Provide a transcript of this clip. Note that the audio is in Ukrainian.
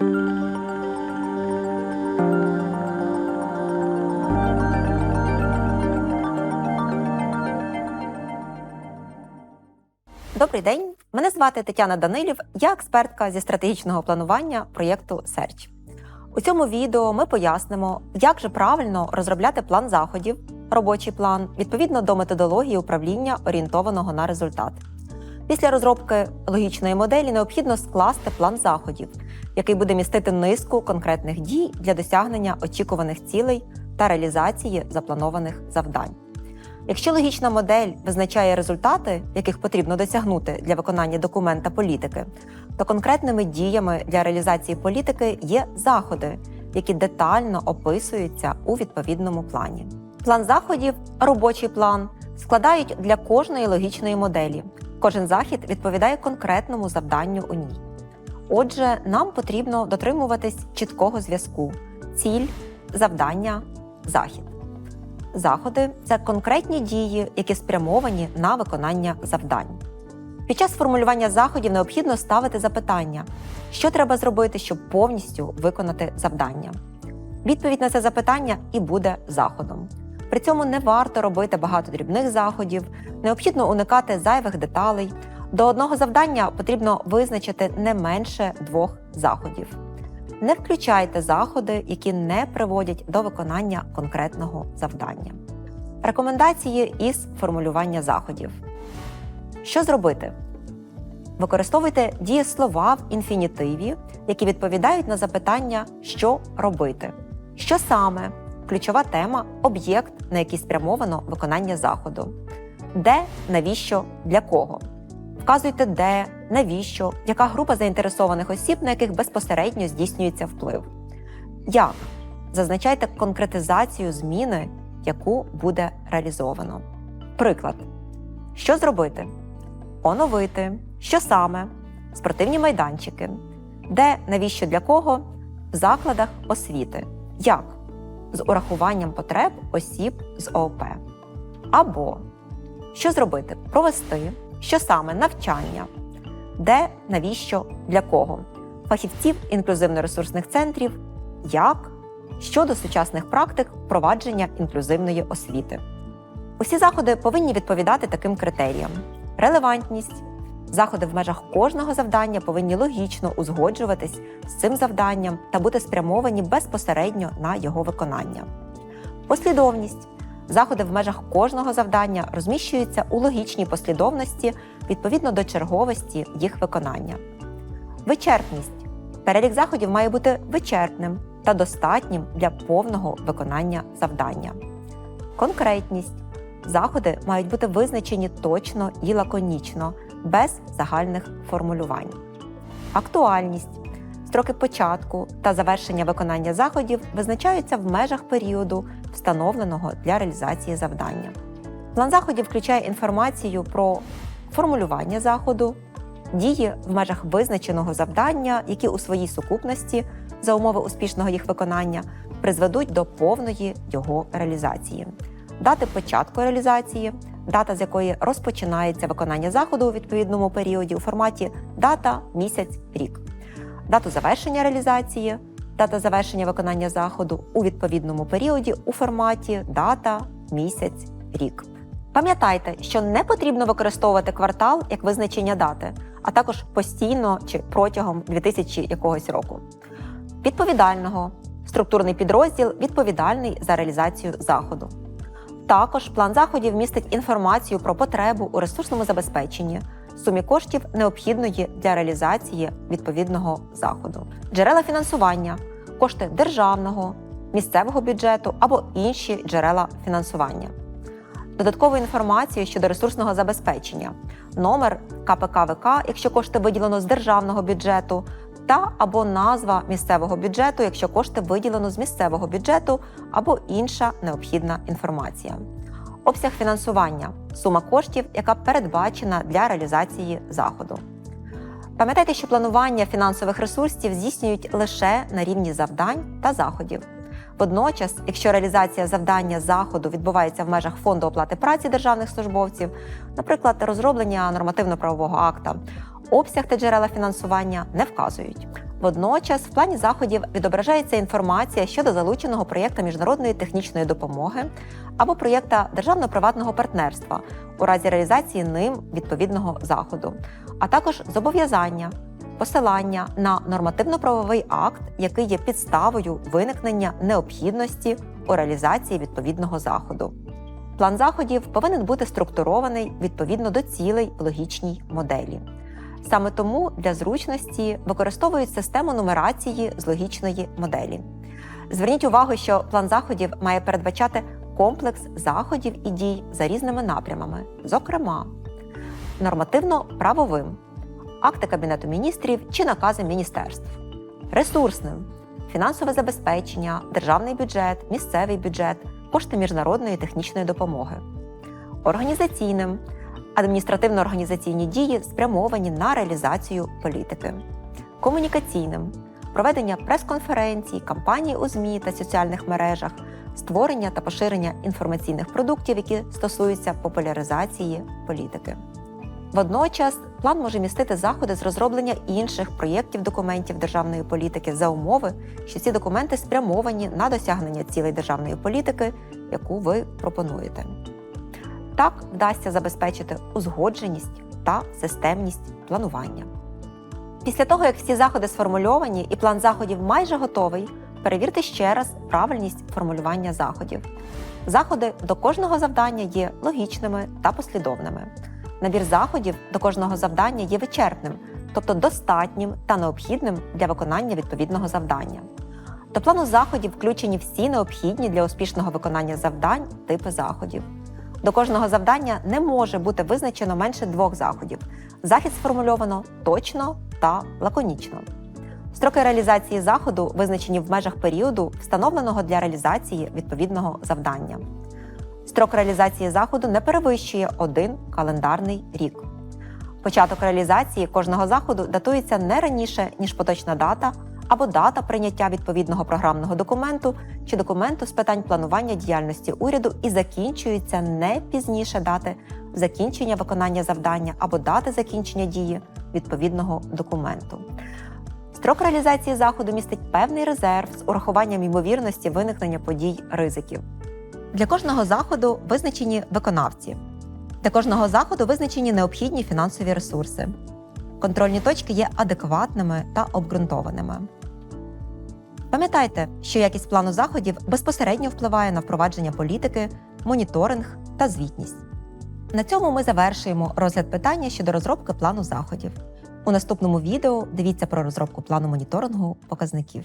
Добрий день, мене звати Тетяна Данилів, я експертка зі стратегічного планування проєкту Search. У цьому відео ми пояснимо, як же правильно розробляти план заходів, робочий план відповідно до методології управління, орієнтованого на результат. Після розробки логічної моделі необхідно скласти план заходів, який буде містити низку конкретних дій для досягнення очікуваних цілей та реалізації запланованих завдань. Якщо логічна модель визначає результати, яких потрібно досягнути для виконання документа політики, то конкретними діями для реалізації політики є заходи, які детально описуються у відповідному плані. План заходів, робочий план складають для кожної логічної моделі. Кожен захід відповідає конкретному завданню у ній. Отже, нам потрібно дотримуватись чіткого зв'язку: ціль, завдання, захід. Заходи це конкретні дії, які спрямовані на виконання завдань. Під час формулювання заходів необхідно ставити запитання, що треба зробити, щоб повністю виконати завдання. Відповідь на це запитання і буде заходом. При цьому не варто робити багато дрібних заходів, необхідно уникати зайвих деталей. До одного завдання потрібно визначити не менше двох заходів. Не включайте заходи, які не приводять до виконання конкретного завдання. Рекомендації із формулювання заходів. Що зробити? Використовуйте дієслова в інфінітиві, які відповідають на запитання, що робити. Що саме ключова тема, об'єкт, на який спрямовано виконання заходу. Де, навіщо, для кого. Вказуйте, де, навіщо, яка група заінтересованих осіб, на яких безпосередньо здійснюється вплив. Як зазначайте конкретизацію зміни, яку буде реалізовано. Приклад: що зробити? Оновити. Що саме? Спортивні майданчики. Де, навіщо для кого? В закладах освіти. Як? З урахуванням потреб осіб з ООП. Або що зробити? Провести. Що саме навчання? Де, навіщо, для кого? Фахівців інклюзивно-ресурсних центрів, як щодо сучасних практик впровадження інклюзивної освіти. Усі заходи повинні відповідати таким критеріям: релевантність. Заходи в межах кожного завдання повинні логічно узгоджуватись з цим завданням та бути спрямовані безпосередньо на його виконання. Послідовність. Заходи в межах кожного завдання розміщуються у логічній послідовності відповідно до черговості їх виконання. Вичерпність. Перелік заходів має бути вичерпним та достатнім для повного виконання завдання. Конкретність. Заходи мають бути визначені точно і лаконічно, без загальних формулювань. Актуальність. Строки початку та завершення виконання заходів визначаються в межах періоду, встановленого для реалізації завдання. План заходів включає інформацію про формулювання заходу, дії в межах визначеного завдання, які у своїй сукупності за умови успішного їх виконання призведуть до повної його реалізації, дати початку реалізації, дата з якої розпочинається виконання заходу у відповідному періоді у форматі дата, місяць, рік, дату завершення реалізації, дата завершення виконання заходу у відповідному періоді у форматі дата, місяць, рік. Пам'ятайте, що не потрібно використовувати квартал як визначення дати, а також постійно чи протягом 2000 якогось року. Відповідального структурний підрозділ відповідальний за реалізацію заходу. Також план заходів містить інформацію про потребу у ресурсному забезпеченні, сумі коштів необхідної для реалізації відповідного заходу, джерела фінансування, кошти державного, місцевого бюджету або інші джерела фінансування. Додаткову інформацію щодо ресурсного забезпечення, номер КПКВК, якщо кошти виділено з державного бюджету, та або назва місцевого бюджету, якщо кошти виділено з місцевого бюджету або інша необхідна інформація. Обсяг фінансування сума коштів, яка передбачена для реалізації заходу. Пам'ятайте, що планування фінансових ресурсів здійснюють лише на рівні завдань та заходів. Водночас, якщо реалізація завдання заходу відбувається в межах фонду оплати праці державних службовців, наприклад, розроблення нормативно-правового акта, обсяг та джерела фінансування не вказують. Водночас в плані заходів відображається інформація щодо залученого проєкта міжнародної технічної допомоги або проєкта державно-приватного партнерства у разі реалізації ним відповідного заходу, а також зобов'язання, посилання на нормативно-правовий акт, який є підставою виникнення необхідності у реалізації відповідного заходу. План заходів повинен бути структурований відповідно до цілей в логічній моделі. Саме тому для зручності використовують систему нумерації з логічної моделі. Зверніть увагу, що план заходів має передбачати комплекс заходів і дій за різними напрямами, зокрема, нормативно-правовим, акти Кабінету міністрів чи накази міністерств, ресурсним, фінансове забезпечення, державний бюджет, місцевий бюджет, кошти міжнародної технічної допомоги, організаційним, адміністративно-організаційні дії спрямовані на реалізацію політики, комунікаційним, проведення прес-конференцій, кампаній у ЗМІ та соціальних мережах, створення та поширення інформаційних продуктів, які стосуються популяризації політики. Водночас план може містити заходи з розроблення інших проєктів документів державної політики за умови, що ці документи спрямовані на досягнення цілей державної політики, яку ви пропонуєте. Так вдасться забезпечити узгодженість та системність планування. Після того, як всі заходи сформульовані і план заходів майже готовий, перевірте ще раз правильність формулювання заходів. Заходи до кожного завдання є логічними та послідовними. Набір заходів до кожного завдання є вичерпним, тобто достатнім та необхідним для виконання відповідного завдання. До плану заходів включені всі необхідні для успішного виконання завдань типи заходів. До кожного завдання не може бути визначено менше двох заходів. Захід сформульовано точно та лаконічно. Строки реалізації заходу визначені в межах періоду, встановленого для реалізації відповідного завдання. Строк реалізації заходу не перевищує один календарний рік. Початок реалізації кожного заходу датується не раніше, ніж поточна дата або дата прийняття відповідного програмного документу чи документу з питань планування діяльності уряду і закінчується не пізніше дати закінчення виконання завдання або дати закінчення дії відповідного документу. Строк реалізації заходу містить певний резерв з урахуванням ймовірності виникнення подій ризиків. Для кожного заходу визначені виконавці. Для кожного заходу визначені необхідні фінансові ресурси. Контрольні точки є адекватними та обґрунтованими. Пам'ятайте, що якість плану заходів безпосередньо впливає на впровадження політики, моніторинг та звітність. На цьому ми завершуємо розгляд питання щодо розробки плану заходів. У наступному відео дивіться про розробку плану моніторингу показників.